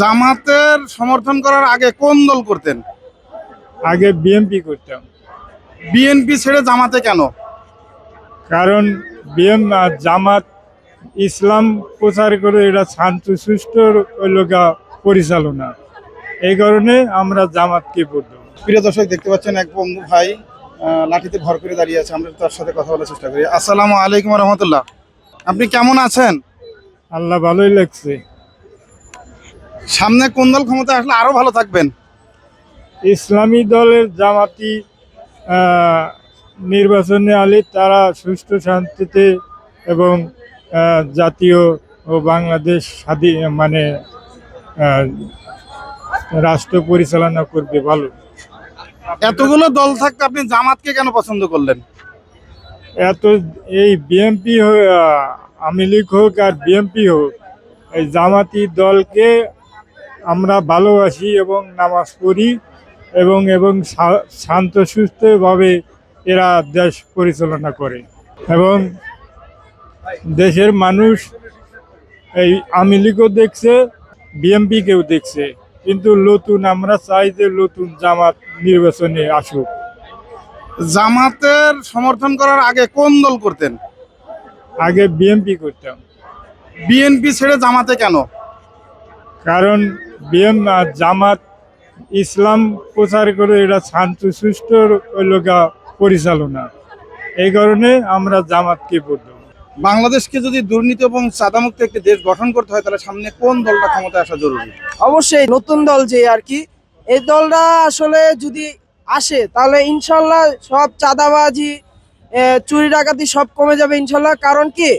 জামাতের সমর্থন করার আগে কোন দল করতেন? আগে বিএমপি করতাম। বিএনপি ছেড়ে জামাতে কেন? কারণ বিএম জামাত ইসলাম প্রচার করে এটা শান্ত সুষ্ঠ লোকা পরিচালনা। এই কারণে আমরা জামাতকে পড়তাম প্রিয় দর্শক দেখতে পাচ্ছেন এক বন্ধু ভাই লাঠিতে ভর করে দাঁড়িয়ে আছে। আমরা তার সাথে কথা বলার চেষ্টা করি। আসসালামু আলাইকুম রহমতুল্লাহ। আপনি কেমন আছেন? আল্লাহ ভালোই লাগছে। সামনে কোন দল ক্ষমতা আসলে আরও ভালো থাকবেন? ইসলামী দলের জামাতি নির্বাচনে আলে তারা সুষ্ঠু শান্তিতে এবং জাতীয় ও বাংলাদেশ স্বাধীন মানে রাষ্ট্র পরিচালনা করবে ভালো। এতগুলো দল থাকতে আপনি জামাতকে কেন পছন্দ করলেন? এত এই বিএমপি আওয়ামী লীগ হোক আর বিএমপি হোক এই জামাতি দলকে আমরা ভালোবাসি এবং নামাজ পড়ি এবং এবং শান্ত সুস্থভাবে এরা দেশ পরিচালনা করে। এবং দেশের মানুষ এই আওয়ামী লীগও দেখছে বিএমপিকেও দেখছে। কিন্তু নতুন আমরা চাই যে নতুন জামাত নির্বাচনে আসুক। জামাতের সমর্থন করার আগে কোন দল করতেন? আগে বিএমপি করতাম। বিএনপি ছেড়ে জামাতে কেন? কারণ বিএম আর জামাত ইসলাম প্রচার করে এটা শান্ত সুষ্ঠ লোকা পরিচালনা। এই কারণে আমরা জামাতকে পড়তাম বাংলাদেশকে যদি দুর্নীতি এবং সাদামুক্ত একটি দেশ গঠন করতে হয় তাহলে সামনে কোন দলটা ক্ষমতায় আসা জরুরি? অবশ্যই নতুন দল যে আর কি এই দলটা আসলে যদি আসে তাহলে ইনশাল্লাহ সব চাঁদাবাজি চুরি ডাকাতি সব কমে যাবে ইনশাল্লাহ। কারণ কি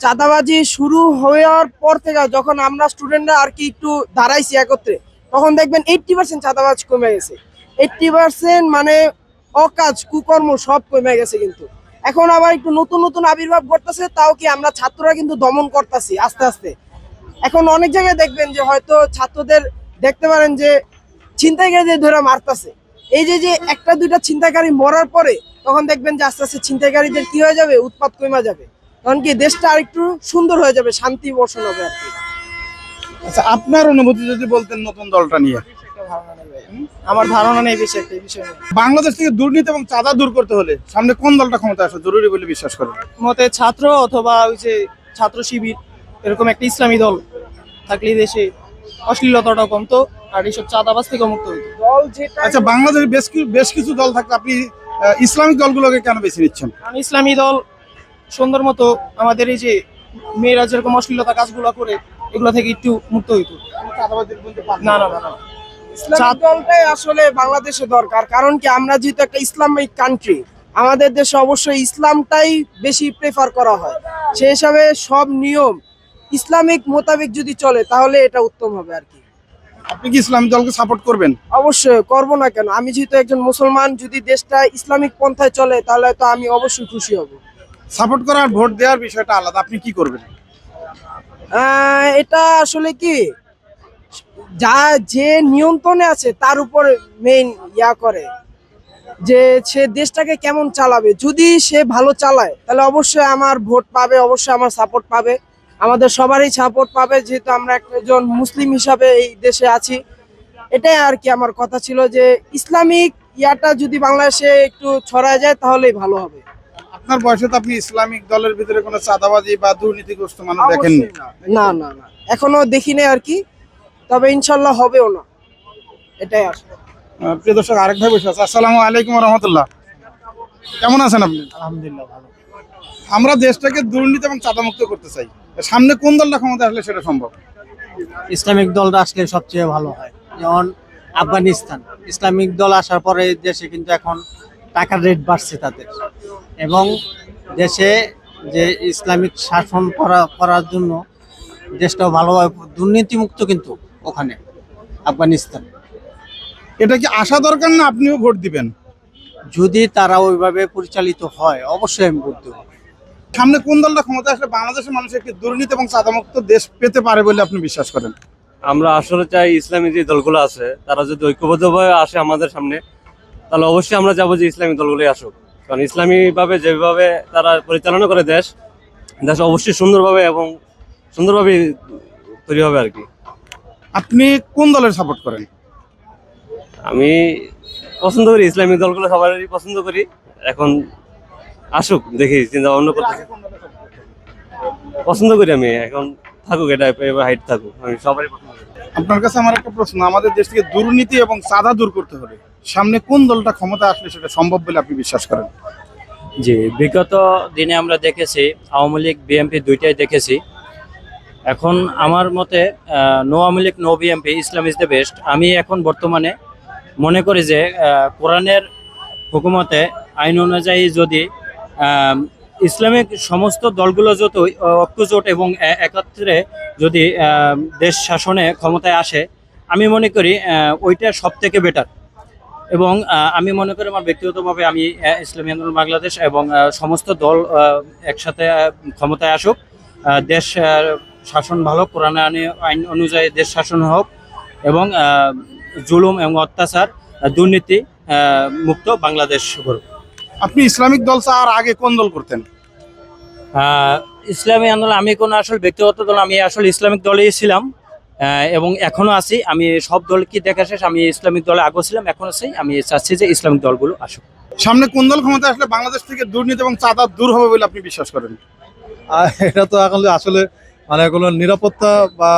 চাঁদাবাজি শুরু হওয়ার পর থেকে যখন আমরা স্টুডেন্টরা আর কি একটু দাঁড়াইছি একত্রে, তখন দেখবেন এইটটি পার্সেন্ট চাঁদাবাজ কমে গেছে। এইটটি পার্সেন্ট মানে অকাজ, কুকর্ম সব কমে গেছে কিন্তু। এখন আবার একটু নতুন নতুন আবির্ভাব ঘটতেছে, তাও কি আমরা ছাত্ররা কিন্তু দমন করতেছি আস্তে আস্তে। এখন অনেক জায়গায় দেখবেন যে হয়তো ছাত্রদের দেখতে পারেন যে ছিনতাইকারীদের ধরে মারতাছে। এই যে যে একটা দুইটা ছিনতাইকারী মরার পরে তখন দেখবেন যে আস্তে আস্তে ছিনতাইকারীদের কি হয়ে যাবে? উৎপাত কমে যাবে। তখন কি দেশটা আরেকটু সুন্দর হয়ে যাবে শান্তি বর্ষণ হবে আর কি। আচ্ছা আপনার অনুভূতি যদি বলতেন নতুন দলটা নিয়ে। আমার ধারণা নেই এই বিষয়ে বাংলাদেশ থেকে দুর্নীতি এবং চাঁদা দূর করতে হলে সামনে কোন দলটা ক্ষমতায় আসা জরুরি বলে বিশ্বাস করেন? মতে ছাত্র অথবা ওই যে ছাত্র শিবির এরকম একটা ইসলামী দল থাকলে দেশে অশ্লীলতাটা কমতো আর এইসব চাঁদাবাজ থেকে মুক্ত হইতো দল যেটা আচ্ছা বাংলাদেশে বেশ কিছু বেশ কিছু দল থাকলে আপনি ইসলামিক দলগুলোকে কেন বেছে নিচ্ছেন? কারণ ইসলামী দল সুন্দর মতো আমাদের এই যে মেয়েরা যেরকম অশ্লীলতা কাজগুলো করে এগুলো থেকে একটু মুক্ত হইতো। না। না না না ইসলামিক ছাত্র- দলটাই আসলে বাংলাদেশে দরকার। কারণ কি আমরা যেহেতু একটা ইসলামিক কান্ট্রি আমাদের দেশে অবশ্যই ইসলামটাই বেশি প্রেফার করা হয়। সেই হিসাবে সব নিয়ম ইসলামিক মোতাবেক যদি চলে তাহলে এটা উত্তম হবে আর কি। আপনি কি ইসলামিক দলকে সাপোর্ট করবেন? অবশ্যই করব না কেন? আমি যেহেতু একজন মুসলমান যদি দেশটা ইসলামিক পন্থায় চলে তাহলে তো আমি অবশ্যই খুশি হব। সাপোর্ট করার ভোট দেওয়ার বিষয়টা আলাদা। আপনি কি করবেন? এটা আসলে কি, যা, যে নিয়ন্ত্রণে আছে তার উপর মেইন ইয়া করে যে সে দেশটাকে কেমন চালাবে। যদি সে ভালো চালায়, তাহলে অবশ্যই আমার ভোট পাবে, অবশ্যই আমার সাপোর্ট পাবে। আমাদের সবারই সাপোর্ট পাবে, যেহেতু আমরা একজন মুসলিম হিসাবে এই দেশে আছি। এটাই আর কি আমার কথা ছিল যে, ইসলামিক ইয়াটা যদি বাংলাদেশে একটু ছড়ায় যায়, তাহলেই ভালো হবে। আপনার বয়সে তো আপনি ইসলামিক দলের ভিতরে কোনো চাঁদাবাজি বা দুর্নীতিগ্রস্ত মানুষ দেখেননি? না। না না এখনও দেখিনি আর কি। তবে ইনশাল্লাহ হবেও না। এটাই আসলে। প্রিয় দর্শক আরেক ভাই বসে আছে। আসসালামু আলাইকুম রহমতুল্লাহ কেমন আছেন আপনি? আলহামদুলিল্লাহ ভালো। আমরা দেশটাকে দুর্নীতি এবং চাঁদামুক্ত করতে চাই। সামনে কোন দলটা ক্ষমতা আসলে সেটা সম্ভব? ইসলামিক দলটা আসলে সবচেয়ে ভালো হয়। যেমন আফগানিস্তান। ইসলামিক দল আসার পরে দেশে কিন্তু এখন টাকার রেট বাড়ছে তাদের এবং দেশে যে ইসলামিক শাসন করা করার জন্য দেশটাও ভালোভাবে দুর্নীতিমুক্ত কিন্তু ওখানে আফগানিস্তান। এটা কি আসা দরকার না আপনিও ভোট দিবেন? যদি তারা ওইভাবে পরিচালিত হয় অবশ্যই আমি ভোট দেবো। সামনে কোন দলটা ক্ষমতা আসলে বাংলাদেশের মানুষ একটি দুর্নীতি এবং চাঁদামুক্ত দেশ পেতে পারে বলে আপনি বিশ্বাস করেন? আমরা আসলে চাই ইসলামী যে দলগুলো আছে তারা যদি ঐক্যবদ্ধভাবে আসে আমাদের সামনে তাহলে অবশ্যই আমরা যাব যে ইসলামী দলগুলোই আসুক। কারণ ইসলামী ভাবে যেভাবে তারা পরিচালনা করে দেশ দেশ অবশ্যই সুন্দরভাবে এবং সুন্দরভাবে তৈরি হবে আর কি। আপনি কোন দলের সাপোর্ট করেন? আমি পছন্দ করি ইসলামিক দলগুলো সবারই পছন্দ করি। এখন আসুক দেখি চিন্তা ভাবনা করতেছি। পছন্দ করি আমি এখন থাকুক এটা হাইট থাকুক। আমি সবারই আপনার কাছে আমার একটা প্রশ্ন আমাদের দেশ থেকে দুর্নীতি এবং চাঁদা দূর করতে হলে সামনে কোন দলটা ক্ষমতা আসলে সেটা সম্ভব বলে আপনি বিশ্বাস করেন? জি বিগত দিনে আমরা দেখেছি আওয়ামী লীগ বিএনপি দুইটাই দেখেছি। এখন আমার মতে no Awami League no BNP Islam is the best. আমি এখন বর্তমানে মনে করি যে কোরআনের হুকুমতে আইন অনুযায়ী যদি ইসলামিক সমস্ত দলগুলো যত ঐক্যজোট এবং একত্রে যদি দেশ শাসনে ক্ষমতায় আসে, আমি মনে করি ওইটা সব থেকে বেটার এবং আমি মনে করি আমার ব্যক্তিগতভাবে আমি ইসলামী আন্দোলন বাংলাদেশ এবং সমস্ত দল একসাথে ক্ষমতায় আসুক। দেশ শাসন ভালো, কোরআন আইনে- অনুযায়ী দেশ শাসন হোক এবং জুলুম এবং অত্যাচার, দুর্নীতি মুক্ত বাংলাদেশ গড়ুক। আপনি ইসলামিক দল আর আগে কোন দল করতেন? ইসলামী আন্দোলন আমি কোনো আসলে ব্যক্তিগত দল আমি আসলে ইসলামিক দলেই ছিলাম। এবং এখনও আছি। আমি সব দল দলকে দেখা শেষ আমি ইসলামিক দলে আগেও ছিলাম এখন আছি। আমি চাচ্ছি যে ইসলামিক দলগুলো আসুক। সামনে কোন দল ক্ষমতা আসলে বাংলাদেশ থেকে দুর্নীতি এবং চাঁদা দূর হবে বলে আপনি বিশ্বাস করেন? আর এটা তো এখন আসলে মানে কোনো নিরাপত্তা বা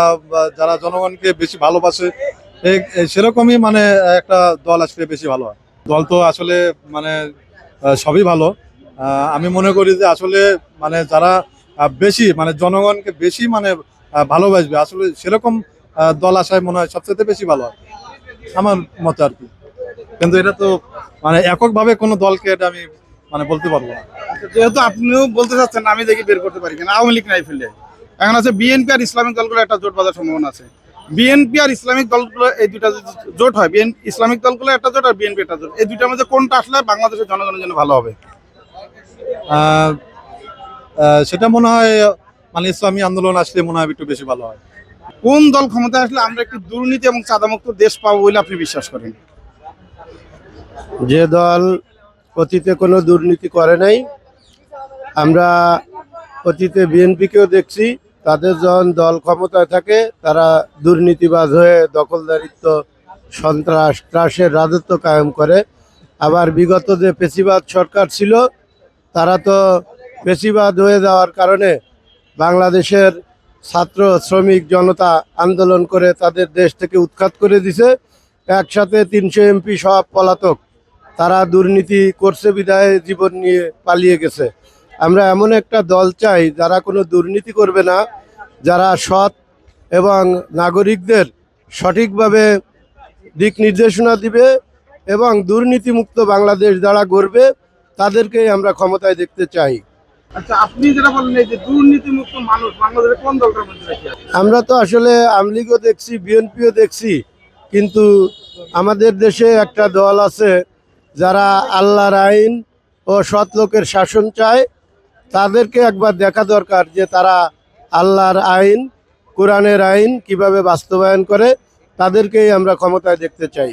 যারা জনগণকে বেশি ভালোবাসে সেরকমই মানে একটা দল আসলে বেশি ভালো হয়। দল তো আসলে মানে সবই ভালো। আমি মনে করি যে আসলে মানে যারা বেশি মানে জনগণকে বেশি মানে ভালোবাসবে, আসলে সেরকম দল আসায় মনে হয় সবচেয়ে বেশি ভালো হয়। আমার মতে আর কি। কিন্তু এটা তো মানে এককভাবে কোনো দলকে এটা আমি মানে বলতে পারব না। যেহেতু আপনিও বলতে চাচ্ছেন, আমি দেখি বের করতে পারি কিনা। আওয়ামী লীগ নাই ফেলে। এখন আছে বিএনপি আর ইসলামিক দলগুলো একটা জোট বাঁধার সম্ভাবনা আছে। বিএনপি আর ইসলামিক দলগুলো এই দুইটা জোট হয়। বিএন ইসলামিক দলগুলো একটা জোট আর বিএনপি একটা জোট। এই দুইটার মধ্যে কোনটা আসলে বাংলাদেশের জনগণের জন্য ভালো হবে? সেটা মনে হয় মানে ইসলামী আন্দোলন আসলে মনে হয় একটু বেশি ভালো হয়। কোন দল ক্ষমতায় আসলে আমরা একটি দুর্নীতি এবং চাঁদামুক্ত দেশ পাবো বলে আপনি বিশ্বাস করেন? যে দল অতীতে কোনো দুর্নীতি করে নাই আমরা অতীতে বিএনপিকেও দেখছি তাদের যখন দল ক্ষমতায় থাকে, তারা দুর্নীতিবাজ হয়ে দখলদারিত্ব, সন্ত্রাস, ত্রাসের রাজত্ব কায়েম করে। আবার বিগত যে পেশিবাদ সরকার ছিল, তারা তো পেশিবাদ হয়ে যাওয়ার কারণে বাংলাদেশের ছাত্র, শ্রমিক জনতা আন্দোলন করে তাদের দেশ থেকে উৎখাত করে দিছে। একসাথে তিনশো এমপি সব পলাতক, তারা দুর্নীতি করছে, বিদায় জীবন নিয়ে পালিয়ে গেছে। আমরা এমন একটা দল চাই যারা কোনো দুর্নীতি করবে না যারা সৎ এবং নাগরিকদের সঠিকভাবে দিক নির্দেশনা দিবে এবং দুর্নীতিমুক্ত বাংলাদেশ যারা গড়বে তাদেরকেই আমরা ক্ষমতায় দেখতে চাই। আচ্ছা আপনি যেটা বললেন এই যে দুর্নীতি মানুষ বাংলাদেশের কোন দলটার মধ্যে আমরা তো আসলে আমলিগও দেখছি বিএনপিও দেখছি কিন্তু আমাদের দেশে একটা দল আছে যারা আল্লাহর আইন ও সৎ লোকের শাসন চায়। তাদেরকে একবার দেখা দরকার যে তারা আল্লাহর আইন, কোরআনের আইন কীভাবে বাস্তবায়ন করে, তাদেরকেই আমরা ক্ষমতায় দেখতে চাই।